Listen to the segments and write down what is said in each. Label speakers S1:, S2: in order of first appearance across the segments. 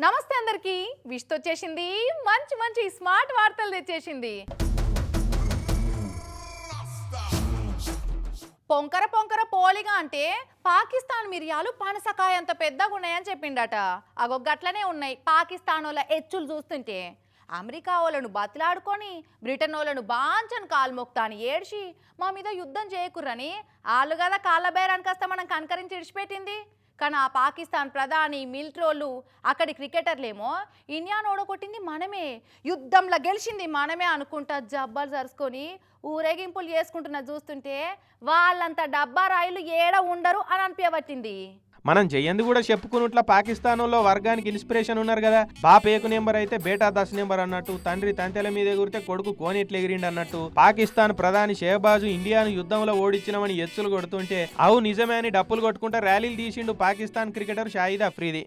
S1: నమస్తే అందరికి. విష్తో వచ్చేసింది. మంచి మంచి స్మార్ట్ వార్తలు తెచ్చేసింది. పొంకర పొంకర పోలిగా అంటే పాకిస్తాన్ మిరియాలు పనసకాయ అంత పెద్దగా ఉన్నాయని చెప్పిండట. అగో గట్లనే ఉన్నాయి. పాకిస్తాన్ వాళ్ళ ఎచ్చులు చూస్తుంటే. అమెరికా వాళ్ళను బతిలాడుకొని బ్రిటన్ వాళ్ళను బాంచని కాలు ఏడ్చి మా మీద యుద్ధం చేయకుర్రని వాళ్ళు కదా కాళ్ళ బేరానికి వస్తే మనం కనకరించి ఇడిచిపెట్టింది. కానీ ఆ పాకిస్తాన్ ప్రధాని మిల్ట్రోలు అక్కడి క్రికెటర్లేమో ఇండియాను ఓడగొట్టింది మనమే యుద్ధంలో గెలిచింది మనమే అనుకుంటా జబ్బాలు జరుచుకొని ఊరేగింపులు చేసుకుంటున్న చూస్తుంటే వాళ్ళంత డబ్బా రాయిలు ఏడ ఉండరు అని అనిపించబట్టింది.
S2: మనం జయంది కూడా చెప్పుకున్నట్ల పాకిస్తాన్లో వర్గానికి ఇన్స్పిరేషన్ ఉన్నారు కదా. బాప్ ఏకు నెంబర్ అయితే బేటా దశ నెంబర్ అన్నట్టు తండ్రి తంతెల మీద ఎగిరితే కొడుకు కోనేట్లు ఎగిరిండి అన్నట్టు పాకిస్తాన్ ప్రధాని షేబాజు ఇండియాను యుద్ధంలో ఓడించినమని ఎచ్చులు కొడుతుంటే అవు నిజమే అని డప్పులు కొట్టుకుంటా ర్యాలీలు తీసిండు పాకిస్తాన్ క్రికెటర్ షాహిద్ అఫ్రీది.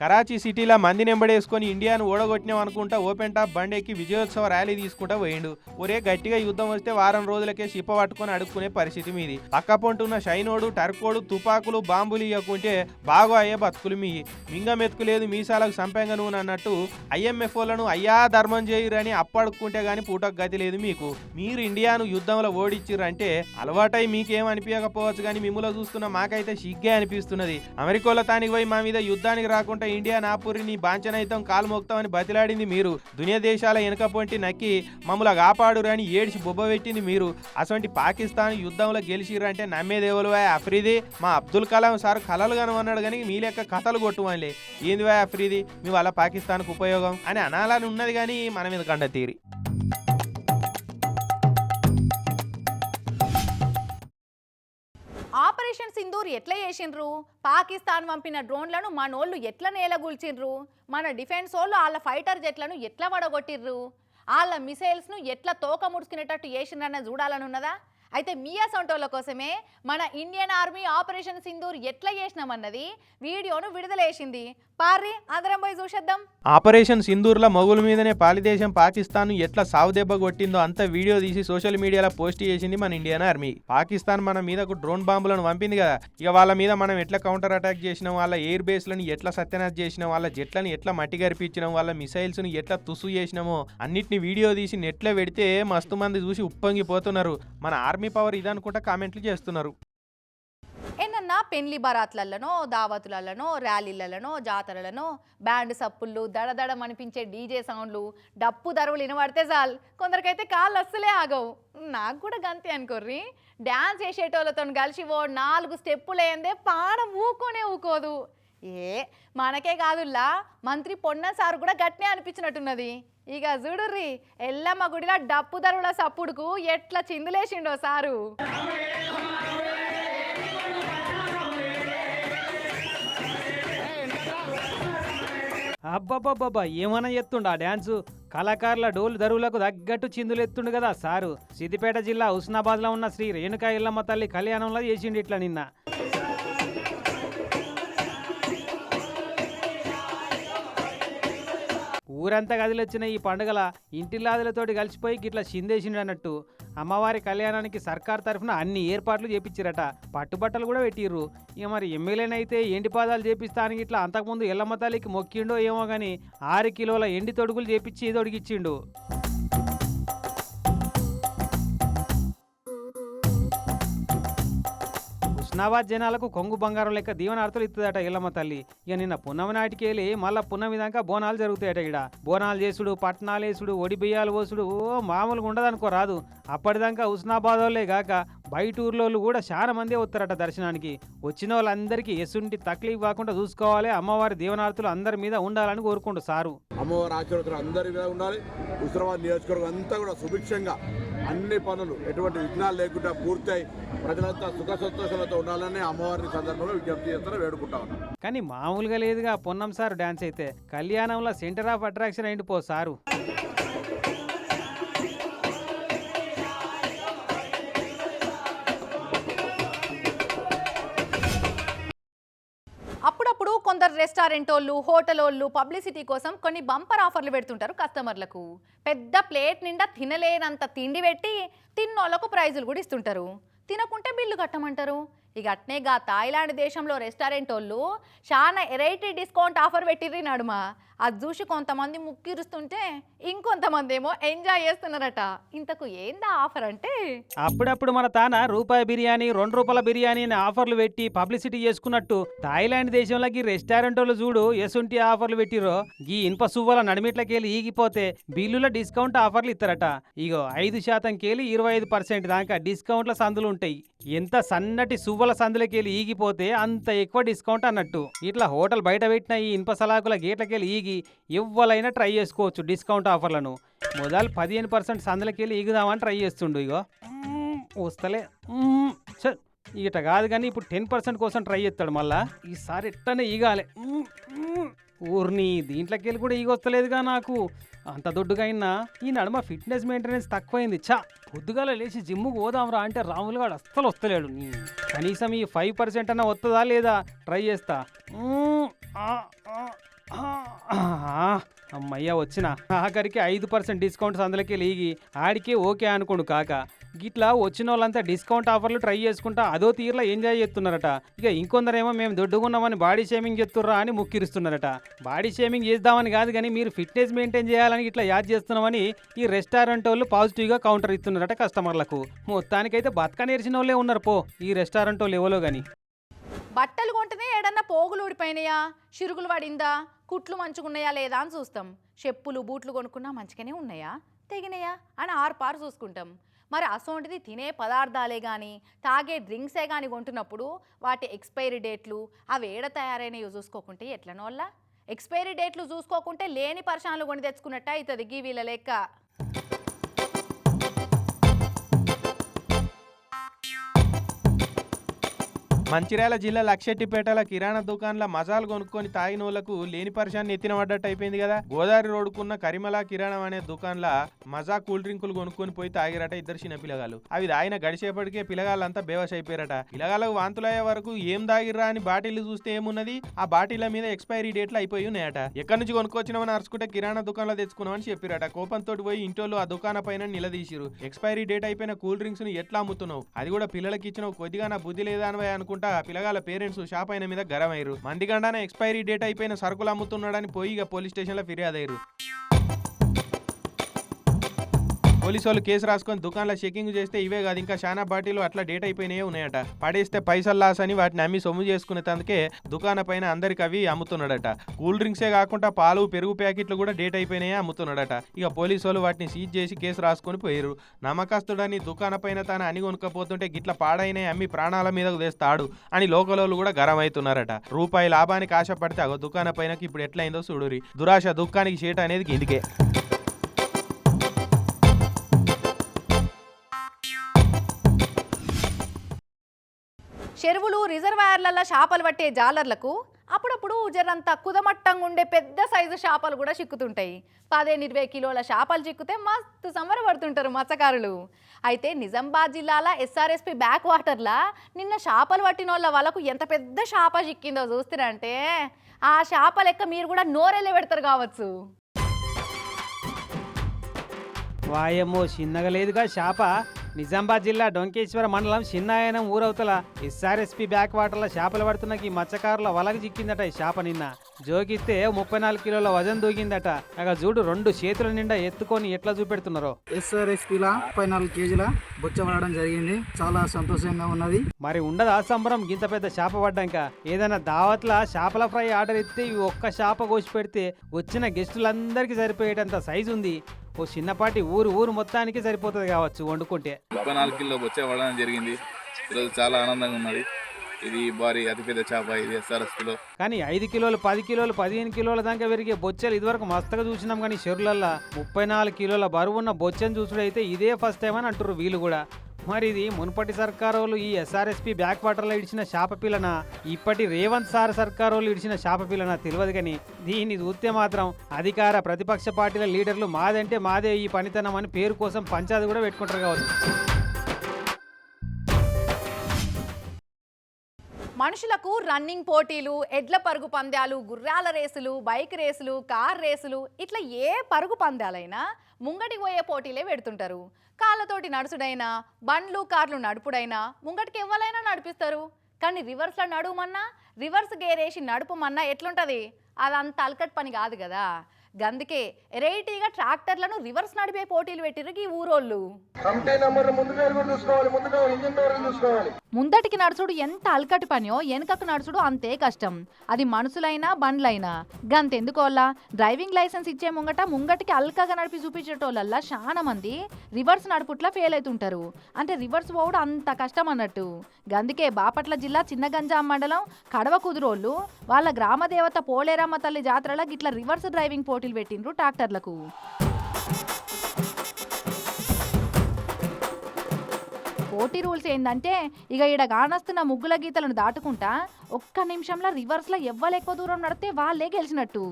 S2: కరాచీ సిటీలో మంది నెంబడేసుకొని ఇండియాను ఓడగొట్టినాం అనుకుంటా ఓపెన్ టాప్ బండెక్కి విజయోత్సవ ర్యాలీ తీసుకుంటా పోయిండు. ఒరే గట్టిగా యుద్ధం వస్తే వారం రోజులకే షిప్ప పట్టుకొని అడుక్కునే పరిస్థితి మీది. పక్క పొంటున్న షైనోడు టర్కోడు తుపాకులు బాంబులు ఇవ్వకుంటే బాగా అయ్యే బతుకులు మీ మింగ మెతుకులేదు మీసాలకు సంపెంగ అన్నట్టు ఐఎంఎఫ్ఓలను అయ్యా ధర్మం చేయురని అప్పడుక్కుంటే గాని పూటకు గతి లేదు మీకు. మీరు ఇండియాను యుద్ధంలో ఓడిచ్చిర్రంటే అలవాటై మీకేం అనిపించకపోవచ్చు కానీ మిమ్మల్ని చూస్తున్న మాకైతే సిగ్గే అనిపిస్తున్నది. అమెరికాలో తానికి పోయి మా మీద యుద్ధానికి రాకుండా ఇండియా నాపూరి నీ బాంచనైతం కాలు మోక్తామని బతిలాడింది మీరు. దునియా దేశాల వెనుకపొంటి నక్కి మమ్మల్ని కాపాడురని ఏడిచి బొబ్బ పెట్టింది మీరు. అటువంటి పాకిస్తాన్ యుద్ధంలో గెలిచిర్రంటే నమ్మేదేవులు అఫ్రీది? మా అబ్దుల్ కలాం సార్ కలలు కనమన్నాడు కానీ మీ లెక్క కథలు కొట్టువాళ్ళే ఏంది వా అఫ్రీది? మీ వల్ల పాకిస్తాన్కు ఉపయోగం? అని అనాలని ఉన్నది కానీ మన మీద కండ తీరి
S1: ఆపరేషన్ సింధూర్ ఎట్లా చేసిండ్రు? పాకిస్తాన్ పంపిన డ్రోన్లను మనోళ్ళు ఎట్లా నేలగూల్చిండ్రు? మన డిఫెన్స్ వాళ్ళు వాళ్ళ ఫైటర్ జెట్లను ఎట్లా వడగొట్టిర్రు? వాళ్ళ మిసైల్స్ను ఎట్లా తోక ముడుచుకునేటట్టు చేసిండ్రన్న చూడాలని ఉన్నదా అయితే మియా సొంటోల కోసమే మన ఇండియన్ ఆర్మీ ఆపరేషన్ సింధూర్ ఎట్లా చేసినామన్నది వీడియోను విడుదలేసింది. పార్రి అందరం పోయి చూసేద్దాం.
S2: ఆపరేషన్ సింధూర్ల మగుల మీదనే పాలిదేశం పాకిస్తాన్ ఎట్లా సావు దెబ్బ కొట్టిందో అంత వీడియో తీసి సోషల్ మీడియాలో పోస్ట్ చేసింది మన ఇండియన్ ఆర్మీ. పాకిస్తాన్ మన మీదకు డ్రోన్ బాంబులను పంపింది కదా ఇక వాళ్ళ మీద మనం ఎట్లా కౌంటర్ అటాక్ చేసినాం వాళ్ళ ఎయిర్ బేస్లను ఎట్లా సత్యనాశ చేసినాం వాళ్ళ జెట్లను ఎట్లా మట్టి గరిపించినాం వాళ్ళ మిసైల్స్ను ఎట్లా తుసు చేసినామో అన్నిటిని వీడియో తీసి నెట్లో పెడితే మస్తు మంది చూసి ఉప్పొంగిపోతున్నారు. మన ఆర్మీ పవర్ ఇదనుకుంటా కామెంట్లు చేస్తున్నారు.
S1: ఏంటన్నా పెళ్ళి బరాత్లలోనో దావతులలోనో ర్యాలీలలోనో జాతరలనో బ్యాండ్ సప్పుళ్ళు దడదడం అనిపించే డీజే సౌండ్లు డప్పు దరువులు వినబడితే చాలు. కొందరికైతే కాళ్ళు అస్సలే ఆగవు. నాకు కూడా గంతే అనుకోర్రి. డ్యాన్స్ చేసేటోళ్ళతో కలిసి ఓ నాలుగు స్టెప్పులు ఏందే పానం ఊకోనే ఊకోదు. ఏ మనకే కాదుల్లా. మంత్రి పొన్న సార్ కూడా గట్నే అనిపించినట్టున్నది. ఇక చూడుర్రి ఎల్లమ్మ గుడిలో డప్పు దరువుల సప్పుడుకు ఎట్లా చిందులేసిండో సారు.
S3: అబ్బబ్బబ్బబ్బా ఏమన్నా ఎత్తుండు ఆ డ్యాన్సు? కళాకారుల డోలు దరువులకు తగ్గట్టు చిందులు ఎత్తుండు కదా సారు. సిద్దిపేట జిల్లా హుస్నాబాద్లో ఉన్న శ్రీ రేణుకా ఇల్లమ్మ తల్లి కళ్యాణంలో చేసిండు ఇట్లా నిన్న. ఊరంతా కదిలొచ్చిన ఈ పండుగల ఇంటిల్లాదులతోటి కలిసిపోయి గిట్లా చిందేసిండు అన్నట్టు. అమ్మవారి కళ్యాణానికి సర్కార్ తరఫున అన్ని ఏర్పాట్లు చేపించిరట పట్టుబట్టలు కూడా పెట్టిర్రు. ఇక మరి ఎమ్మెల్యేనైతే ఎండి పాదాలు చేపిస్తానికి ఇట్లా అంతకుముందు ఎల్లమ్మ తల్లికి మొక్కిండో ఏమో కానీ ఆరు కిలోల ఎండి తొడుగులు చేపించి తొడిగిచ్చిండు హుస్నాబాద్ జనాలకు కొంగు బంగారం లెక్క దీవనార్థులు ఇస్తుందట ఇల్లమ్మ తల్లి. ఇక నిన్న పున్నమి నాటికి వెళ్ళి మళ్ళా పున్నమి దాకా బోనాలు జరుగుతాయట ఇక్కడ బోనాలు చేసుడు పట్నాలు వేసుడు ఒడి బియ్యాలు పోసుడు ఓ మామూలుగా ఉండదనుకో రాదు. అప్పటిదాకా హుస్నాబాద్ వాళ్ళే కాక బయట ఊర్లోళ్ళు కూడా చాలా మంది వస్తారట దర్శనానికి. వచ్చిన వాళ్ళందరికీ ఎసుంటి తక్లీఫ్ కాకుండా చూసుకోవాలి అమ్మవారి దీవనార్థులు అందరి మీద ఉండాలని కోరుకుంటూ సారు.
S4: అమ్మవారి అందరి మీద ఉండాలి. హుస్నాబాద్ నియోజకవర్గం అంతా కూడా సుభిక్షంగా అన్ని పనులు ఎటువంటి విఘ్నాలు లేకుండా పూర్తయి ప్రజలంతా సుఖ సంతోషాలతో ఉండాలని అమ్మవారిని సందర్భంలో విజ్ఞప్తి చేస్తారని వేడుకుంటా ఉన్నాం.
S3: కానీ మామూలుగా లేదుగా పొన్నం సార్ డ్యాన్స్ అయితే. కళ్యాణంలో సెంటర్ ఆఫ్ అట్రాక్షన్ అయింది పో సారు.
S1: రెస్టారెంట్ వాళ్ళు హోటల్ వాళ్ళు పబ్లిసిటీ కోసం కొన్ని బంపర్ ఆఫర్లు పెడుతుంటారు కస్టమర్లకు. పెద్ద ప్లేట్ నిండా తినలేనంత తిండి పెట్టి తిన్నోళ్ళకు ప్రైజులు కూడా ఇస్తుంటారు. తినకుంటే బిల్లు కట్టమంటారు. ఇక అట్నేగా థాయిలాండ్ దేశంలో రెస్టారెంట్ వాళ్ళు చాలా ఎరైటీ డిస్కౌంట్ ఆఫర్ పెట్టిర్రి నడుమ. అది చూసి కొంతమంది ముక్కిరుస్తుంటే ఇంకొంతమంది ఏమో ఎంజాయ్ చేస్తున్నారట. ఇంతకు ఏందా ఆఫర్ అంటే?
S3: అప్పుడప్పుడు మన తాన రూపాయి బిర్యానీ రెండు రూపాయల బిర్యానీ అని ఆఫర్లు పెట్టి పబ్లిసిటీ చేసుకున్నట్టు థాయిలాండ్ దేశంలోకి రెస్టారెంట్ వాళ్ళు చూడు ఎసుంటి ఆఫర్లు పెట్టిరో ఈ ఇనుప సువ్వల నడిమిట్లకెళ్ళి ఈగిపోతే బిల్లుల డిస్కౌంట్ ఆఫర్లు ఇస్తారట ఇగో ఐదు శాతం కేలి ఇరవై ఐదు పర్సెంట్ దాకా డిస్కౌంట్ల సందులు ఉంటాయి ఎంత సన్నటి సువ్వల సందులకెళ్ళి ఈగిపోతే అంత ఎక్కువ డిస్కౌంట్ అన్నట్టు. ఇట్లా హోటల్ బయట పెట్టిన ఈ ఇనుప సలాకుల గేట్లకెళ్ళి ఈగి ఎవ్వలైనా ట్రై చేసుకోవచ్చు డిస్కౌంట్ ఆఫర్లను. మొదలు పదిహేను పర్సెంట్ సందులకెళ్ళి ఈగుదామని ట్రై చేస్తుండు ఇగో. వస్తలే. ఇట కాదు కానీ ఇప్పుడు టెన్ పర్సెంట్ కోసం ట్రై చేస్తాడు మళ్ళా. ఈసారి ఎట్టనే ఈగాలి. ఊర్ని దీంట్లోకి వెళ్ళి కూడా ఈగొస్తలేదుగా నాకు. అంత దొడ్డుగా అయినా ఈ నడుమ ఫిట్నెస్ మెయింటెనెన్స్ తక్కువైంది. చా పొద్దుగాల లేచి జిమ్ముకు పోదాంరా అంటే రాములు గాడు అస్సలు వస్తలేడు. నీ. కనీసం ఈ ఫైవ్ పర్సెంట్ అన్న వస్తుందా లేదా? ట్రై చేస్తా. అమ్మయ్య వచ్చిన. ఆఖరికి ఐదు పర్సెంట్ డిస్కౌంట్స్ అందులోకి లీగి. ఆడికే ఓకే అనుకోండు కాక. గిట్లా వచ్చిన వాళ్ళంతా డిస్కౌంట్ ఆఫర్లు ట్రై చేసుకుంటా అదో తీరులో ఎంజాయ్ చేస్తున్నారట. ఇక ఇంకొందరేమో మేము దొడ్డుకున్నామని బాడీ షేమింగ్ చేస్తుర్రా అని ముక్కిరుస్తున్నారట. బాడీ షేమింగ్ చేద్దామని కాదు కానీ మీరు ఫిట్నెస్ మెయింటైన్ చేయాలని ఇట్లా యాద్ చేస్తున్నామని ఈ రెస్టారెంట్ వాళ్ళు పాజిటివ్గా కౌంటర్ ఇస్తున్నారట కస్టమర్లకు మొత్తానికైతే బతక నేర్చిన వాళ్ళే ఉన్నారు పో ఈ రెస్టారెంట్ వాళ్ళు ఎవరో కానీ
S1: బట్టలు కొంటేనే ఏడన్నా పోగులు ఊడిపోయినాయా? చిరుగులు పడిందా? కుట్లు మంచుకున్నాయా లేదా అని చూస్తాం. చెప్పులు బూట్లు కొనుక్కున్నా మంచిగానే ఉన్నాయా? తెగినాయా? అని ఆరు పారు చూసుకుంటాం. మరి అసోంటిది తినే పదార్థాలే కానీ తాగే డ్రింక్సే కానీ కొంటున్నప్పుడు వాటి ఎక్స్పైరీ డేట్లు అవి ఏడ తయారైనవి చూసుకోకుంటే ఎట్లనో వల్ల ఎక్స్పైరీ డేట్లు చూసుకోకుంటే లేని పరిశాలు కొని తెచ్చుకున్నట్టు అవుతుంది గీ వీళ్ళ లెక్క.
S2: మంచిర్యాల జిల్లా లక్షెట్టిపేటల కిరాణా దుకాణాల మజాలు కొనుక్కొని తాగిన వాళ్ళకు లేని పరిశాన్ని ఎత్తిన పడ్డట్టు అయిపోయింది కదా. గోదావరి రోడ్డుకున్న కరిమల కిరాణం అనే దుకాణంలో మజా కూల్ డ్రింకులు కొనుక్కొని పోయి తాగిరట ఇద్దరు చిన్న పిల్లగాలు అవి తాగిన గడిచేపటికే పిల్లగాళ్ళంతా బేవస్ అయిపోయారట. పిల్లగాళ్ళకు వాంతులయ్యే వరకు ఏం తాగిర్రా అని బాటిల్ చూస్తే ఏమున్నది? ఆ బాటిల్ మీద ఎక్స్పైరీ డేట్లు అయిపోయి ఉన్నాయట. ఎక్కడి నుంచి కొనుక్కొచ్చినామని అరుచుకుంటే కిరాణా దుకాణంలో తెచ్చుకున్నామని చెప్పిరట. కోపంతో పోయి ఇంటోళ్ళు ఆ దుకాణ పైన నిలదీసిరు ఎక్స్పైరీ డేట్ అయిపోయిన కూల్ డ్రింక్స్ని ఎట్లా అమ్ముతున్నావు? అది కూడా పిల్లలకి ఇచ్చిన కొద్దిగా నా బుద్ధి లేదా అని అనుకుంటా అనుకుంటా పిల్లగాల పేరెంట్స్ షాప్ అయిన మీద గరమయ్యారు. మందిగండానే ఎక్స్పైరీ డేట్ అయిపోయిన సరుకులు అమ్ముతున్నాడని పోయి ఇక పోలీస్ స్టేషన్లో ఫిర్యాదు అయ్యారు. పోలీసు వాళ్ళు కేసు రాసుకొని దుకాణంలో చెకింగ్ చేస్తే ఇవే కాదు. ఇంకా చాలా బాటిల్ అట్లా డేట్ అయిపోయినాయే ఉన్నాయట. పడేస్తే పైసలు లాస్ అని వాటిని అమ్మి సొమ్ము చేసుకునే తందుకే దుకాణ పైన అందరికి అవి అమ్ముతున్నాడట. కూల్ డ్రింక్సే కాకుండా పాలు పెరుగు ప్యాకెట్లు కూడా డేట్ అయిపోయినాయే అమ్ముతున్నాడట. ఇక పోలీసు వాళ్ళు వాటిని సీజ్ చేసి కేసు రాసుకొని పోయారు. నమ్మకస్తుడని దుకాణ పైన తాను అని కొనుక్కపోతుంటే గిట్ల పాడైన అమ్మి ప్రాణాల మీదకు తెస్తాడు అని లోకలోళ్ళు కూడా గరం అవుతున్నారట రూపాయి లాభానికి ఆశపడితే అగో దుకాణ పైనకి ఇప్పుడు ఎట్లయిందో చూడురి దురాశ దుఃఖానికి చేట అనేది ఇందుకే.
S1: చెరువులు రిజర్వాయర్లలో చేపలు పట్టే జాలర్లకు అప్పుడప్పుడు జరంతా కుదమట్టంగా ఉండే పెద్ద సైజు చేపలు కూడా చిక్కుతుంటాయి. పదిహేను ఇరవై కిలోల చేపలు చిక్కితే మస్తు సంబరపడుతుంటారు మత్స్యకారులు. అయితే నిజామాబాద్ జిల్లాల ఎస్ఆర్ఎస్పి బ్యాక్ వాటర్లా నిన్న చేపలు పట్టిన వాళ్ళ వాళ్ళకు ఎంత పెద్ద చేప చిక్కిందో చూస్తున్నారంటే ఆ చేప లెక్క మీరు కూడా నోరెళ్ళి పెడతారు కావచ్చు.
S3: వాయమ్మో చిన్నగా లేదుగా చేప నిజామాబాద్ జిల్లా డొంకేశ్వర మండలం చిన్నాయనం ఊరవతల ఎస్ఆర్ఎస్పి బ్యాక్ వాటర్ల చేపలు పడుతున్న ఈ మత్స్యకారుల వలకు చిక్కిందట ఈ చేప నిన్న. జోకిస్తే ముప్పై నాలుగు కిలోల వజన్ దూకిందట. అగ చూడు రెండు చేతుల నిండా ఎత్తుకొని ఎట్లా చూపెడుతున్నారో.
S5: ఎస్ఆర్ఎస్పీలా ముప్పై నాలుగు కేజీల బొచ్చ పడడం జరిగింది. చాలా సంతోషంగా ఉన్నది.
S3: మరి ఉండదా సంబరం గింత పెద్ద చేప పడ్డాక. ఏదైనా దావత్ల చేపల ఫ్రై ఆర్డర్ ఇస్తే ఈ ఒక్క చేప కోసి పెడితే వచ్చిన గెస్టులందరికీ సరిపోయేటంత సైజు ఉంది. ఓ చిన్నపాటి ఊరు ఊరు మొత్తానికి సరిపోతుంది కావచ్చు వండుకుంటే.
S6: ముప్పై నాలుగు కిలో బొచ్చే పడడం జరిగింది. ఈరోజు చాలా ఆనందంగా ఉన్నది. ఇది భారీ అతిపెద్ద చేప ఇది ఎస్ఆర్ఎస్లో
S3: కానీ ఐదు కిలోలు పది కిలోలు పదిహేను కిలోల దాకా పెరిగే బొచ్చలు ఇదివరకు మస్తుగా చూసినాం కానీ చెరువులల్లా ముప్పై నాలుగు కిలోల బరువున్న బొచ్చను చూసుడు అయితే ఇదే ఫస్ట్ టైం అని అంటారు వీళ్ళు కూడా. మరి ఇది మునుపటి సర్కారోళ్ళు ఈ ఎస్ఆర్ఎస్పి బ్యాక్ వాటర్లో ఇడిచిన శాప పిల్లన ఇప్పటి రేవంత్ సార్ సర్కారోళ్ళు ఇడిచిన శాప పిల్లన తెలియదు కానీ దీన్ని చూస్తే మాత్రం అధికార ప్రతిపక్ష పార్టీల లీడర్లు మాదంటే మాదే ఈ పనితనం అని పేరు కోసం పంచాది కూడా పెట్టుకుంటారు కావచ్చు.
S1: మనుషులకు రన్నింగ్ పోటీలు ఎడ్ల పరుగు పందాలు గుర్రాల రేసులు బైక్ రేసులు కార్ రేసులు ఇట్లా ఏ పరుగు పందాలైనా ముంగటికి పోయే పోటీలే పెడుతుంటారు. కాళ్ళతోటి నడుచుడైనా బండ్లు కార్లు నడుపుడైనా ముంగటికి ఎవ్వలైనా నడిపిస్తారు. కానీ రివర్స్లో నడుమన్నా రివర్స్ గేరేసి నడుపమన్నా ఎట్లుంటుంది? అదంత అలకట్ పని కాదు కదా. గందుకే ఎరైటీగా ట్రాక్టర్లను రివర్స్ నడిపే పోటీలు పెట్టిర్రు ఈ ఊరోళ్ళు. ముందటికి నడుచుడు ఎంత అలకటి పనియో వెనుకకు నడుచుడు అంతే కష్టం. అది మనుషులైనా బండ్లైనా. గంతెందుకోల్లా డ్రైవింగ్ లైసెన్స్ ఇచ్చే ముంగట ముంగటికి అల్కగా నడిపి చూపించేటోళ్ళల్లా చాలా మంది రివర్స్ నడుపుట్లా ఫెయిల్ అవుతుంటారు అంటే రివర్స్ పోవడం అంత కష్టం అన్నట్టు. గందుకే బాపట్ల జిల్లా చిన్నగంజాం మండలం కడవ కుదురోళ్ళు వాళ్ళ గ్రామ దేవత పోలేరమ్మ తల్లి జాతరలో గిట్ల రివర్స్ డ్రైవింగ్ పోటీలు పెట్టిండ్రు ట్రాక్టర్లకు. పోటీ రూల్స్ ఏంటంటే ఇక ఈడ కానస్తున్న ముగ్గుల గీతలను దాటుకుంటా ఒక్క నిమిషంలో రివర్స్లో ఎవ్వరు ఎక్కువ దూరం నడితే వాళ్ళే గెలిచినట్టు.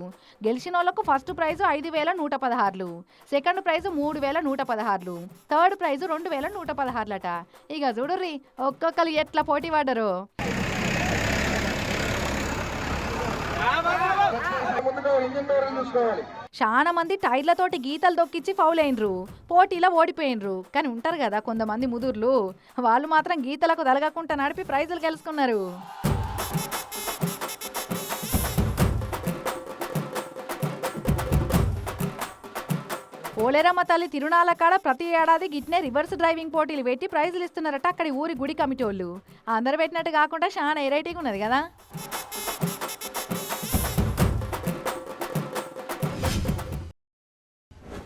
S1: గెలిచిన వాళ్ళకు ఫస్ట్ ప్రైజ్ ఐదు వేల నూట పదహారులు సెకండ్ ప్రైజ్ మూడు వేల నూట పదహారులు థర్డ్ ప్రైజ్ రెండు వేల నూట పదహారులట. ఇక చూడుర్రి ఒక్కొక్కరు ఎట్లా పోటీ పడ్డరు. చాలా మంది టైర్లతోటి గీతలు తొక్కిచ్చి ఫౌల్ అయినరు. పోటీలో ఓడిపోయినరు. కానీ ఉంటారు కదా కొంతమంది ముదుర్లు. వాళ్ళు మాత్రం గీతలకు తలగకుండా నడిపి ప్రైజులు గెలుచుకున్నారు. పోలేరమ్మ తల్లి తిరునాళ్ళ కాడ ప్రతి ఏడాది గిట్నే రివర్స్ డ్రైవింగ్ పోటీలు పెట్టి ప్రైజులు ఇస్తున్నారట అక్కడి ఊరి గుడి కమిటీ వాళ్ళు. అందరు పెట్టినట్టు కాకుండా చాలా ఎరైటీగా ఉన్నది కదా.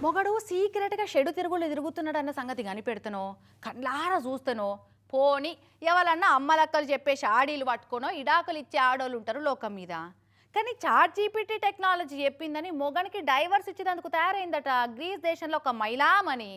S1: మొగడు సీక్రెట్గా షెడు తిరుగులు తిరుగుతున్నాడు అన్న సంగతి కనిపెడతానో కళ్ళారా చూస్తానో పోని ఎవరన్నా అమ్మలక్కలు చెప్పే షాడీలు పట్టుకోనో ఇడాకులు ఇచ్చే ఆడోళ్ళు ఉంటారు లోకం మీద. కానీ చాట్ జీపీటీ టెక్నాలజీ చెప్పిందని మొగనికి డైవర్స్ ఇచ్చేందుకు తయారైందట గ్రీస్ దేశంలో ఒక మైలామని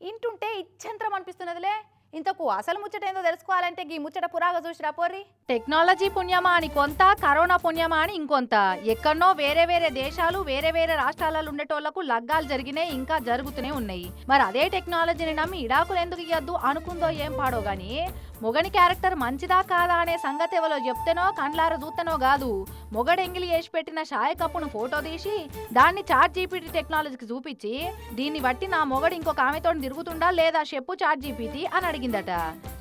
S1: ఇంటుంటే ఇచ్చంత్రం అనిపిస్తున్నదిలే. ఇంతకు అసలు ముచ్చట ఏందో తెలుసుకోవాలంటే ఈ ముచ్చట పురాగా చూసిరా పోర్రి? టెక్నాలజీ పుణ్యమా అని కొంత కరోనా పుణ్యమా అని ఇంకొంత. ఎక్కడనో వేరే వేరే దేశాలు వేరే వేరే రాష్ట్రాలలో ఉండేటోళ్ళకు లగ్గాలు జరిగినాయి ఇంకా జరుగుతూనే ఉన్నాయి. మరి అదే టెక్నాలజీని నమ్మి ఇడాకులు ఎందుకు ఇయ్యద్దు అనుకుందో ఏం పాడో గానీ మొగని క్యారెక్టర్ మంచిదా కాదా అనే సంగతి ఎవరో చెప్తేనో కండ్లార చూస్తేనో కాదు. మొగడెంగిలి వేసి పెట్టిన షాయ కప్పును ఫోటో తీసి దాన్ని చాట్ జీపీటీ టెక్నాలజీకి చూపించి దీన్ని బట్టి నా మొగడు ఇంకొక ఆమెతో తిరుగుతుండా లేదా చెప్పు చాట్ జీపీటీ అని అడిగిందట.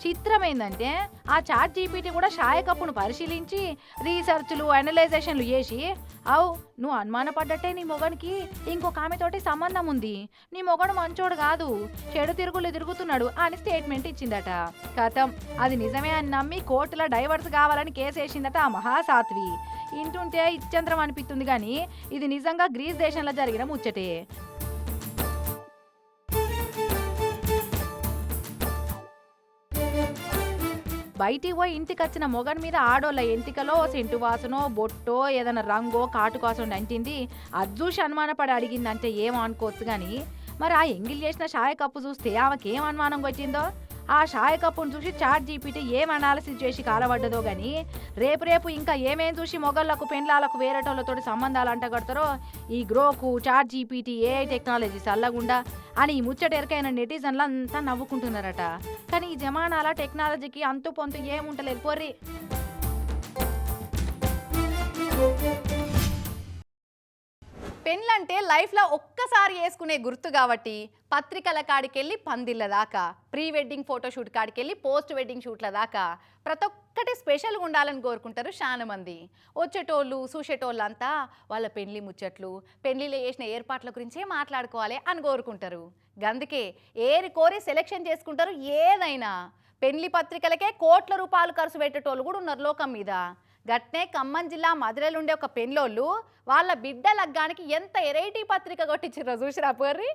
S1: చిత్రం ఏంటంటే ఆ చాట్ జీపీటీ కూడా షాయ కప్పును పరిశీలించి రీసెర్చ్లు అనలైజేషన్లు చేసి అవు నువ్వు అనుమానపడ్డట్టే నీ మొగనికి ఇంకొక ఆమెతోటి సంబంధం ఉంది. నీ మొగడు మంచోడు కాదు. చెడు తిరుగులు తిరుగుతున్నాడు అని స్టేట్మెంట్ ఇచ్చిందట. కథం. అది నిజమే అని నమ్మి కోర్టులో డైవర్స్ కావాలని కేసేసిందట ఆ మహాసాత్వి. ఇంటుంటే ఇచ్చంద్రం అనిపిస్తుంది కానీ ఇది నిజంగా గ్రీస్ దేశంలో జరిగిన ముచ్చటే. బయటికి పోయి ఇంటికి వచ్చిన మొగన్ మీద ఆడోళ్ళ ఎంటికలో సెంటు వాసనో బొట్టో ఏదైనా రంగో కాటు కోసం అంటింది అది చూసి అనుమానపడి అడిగిందంటే ఏమో అనుకోవచ్చు కానీ మరి ఆ ఎంగిల్ చేసిన షాయ కప్పు చూస్తే ఆమెకేం అనుమానం వచ్చిందో ఆ షాయ్ కప్పును చూసి చాట్ జీపీటీ ఏం అనాలిసిస్ చేసి కాలబడ్డదో గాని రేపు రేపు ఇంకా ఏమేం చూసి మొగళ్ళకు పెండ్లాలకు వేరేటోళ్ళతో సంబంధాలు అంటగడతారో ఈ Grok chat GPT AI technology చల్లగుండా అని ఈ ముచ్చట ఎరకైన నెటిజన్లు అంతా నవ్వుకుంటున్నారట. కానీ ఈ జమానాల టెక్నాలజీకి అంతు పొంతు ఏముంటలేదు పోర్రి. పెళ్ళంటే లైఫ్లో ఒక్కసారి వేసుకునే గుర్తు కాబట్టి పత్రికల కాడికెళ్ళి పందిళ్ళ దాకా ప్రీ వెడ్డింగ్ ఫోటోషూట్ కాడికెళ్ళి పోస్ట్ వెడ్డింగ్ షూట్ల దాకా ప్రతి ఒక్కటి స్పెషల్గా ఉండాలని కోరుకుంటారు చాలా మంది. వచ్చేటోళ్ళు చూసేటోళ్ళు అంతా వాళ్ళ పెళ్ళి ముచ్చట్లు పెళ్ళిలో చేసిన ఏర్పాట్ల గురించే మాట్లాడుకోవాలి అని కోరుకుంటారు. గందుకే ఏరి కోరి సెలెక్షన్ చేసుకుంటారు ఏదైనా. పెళ్ళి పత్రికలకే కోట్ల రూపాయలు ఖర్చు పెట్టేటోళ్ళు కూడా ఉన్నారు లోకం మీద. గట్నే ఖమ్మం జిల్లా మధురలో ఉండే ఒక పెన్లోళ్ళు వాళ్ళ బిడ్డ లగ్గానికి ఎంత ఎరైటీ పత్రిక కొట్టించారో చూసిరా పోర్రి?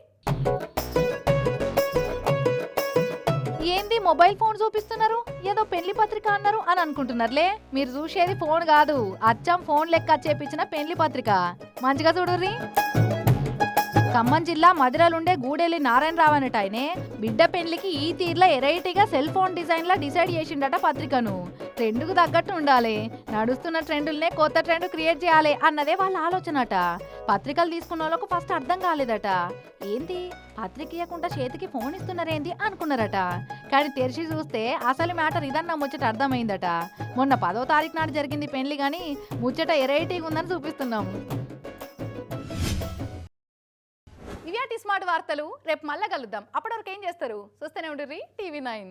S1: ఏంది మొబైల్ ఫోన్ చూపిస్తున్నారు? ఏదో పెళ్ళి పత్రిక అన్నారు అని అనుకుంటున్నారులే. మీరు చూసేది ఫోన్ కాదు. అచ్చం ఫోన్ లెక్క చేపించిన పెళ్ళి పత్రిక. మంచిగా చూడుర్రి. ఖమ్మం జిల్లా మధురలుండే గూడెల్లి నారాయణరావు అనేట ఆయనే బిడ్డ పెళ్ళికి ఈ తీర్ల ఎరైటీగా సెల్ ఫోన్ డిజైన్ లా డిసైడ్ చేసిండట పత్రికను. ట్రెండ్కు తగ్గట్టు ఉండాలి. నడుస్తున్న ట్రెండులనే కొత్త ట్రెండ్ క్రియేట్ చేయాలి అన్నదే వాళ్ళ ఆలోచనట. పత్రికలు తీసుకున్న వాళ్ళకు ఫస్ట్ అర్థం కాలేదట. ఏంది? పత్రిక ఇవ్వకుండా చేతికి ఫోన్ ఇస్తున్నారేంది అనుకున్నారట. కానీ తెరిచి చూస్తే అసలు మ్యాటర్ ఇదన్న ముచ్చట అర్థమైందట. మొన్న పదో తారీఖు నాడు జరిగింది పెళ్ళి కానీ ముచ్చట ఎరైటీగా ఉందని చూపిస్తున్నాం. ఇవి స్మార్ట్ వార్తలు రేపు మళ్ళా కలుద్దాం. అప్పటివరకు ఏం చేస్తారు? చూస్తూనే ఉండ్రి టీవీ నైన్.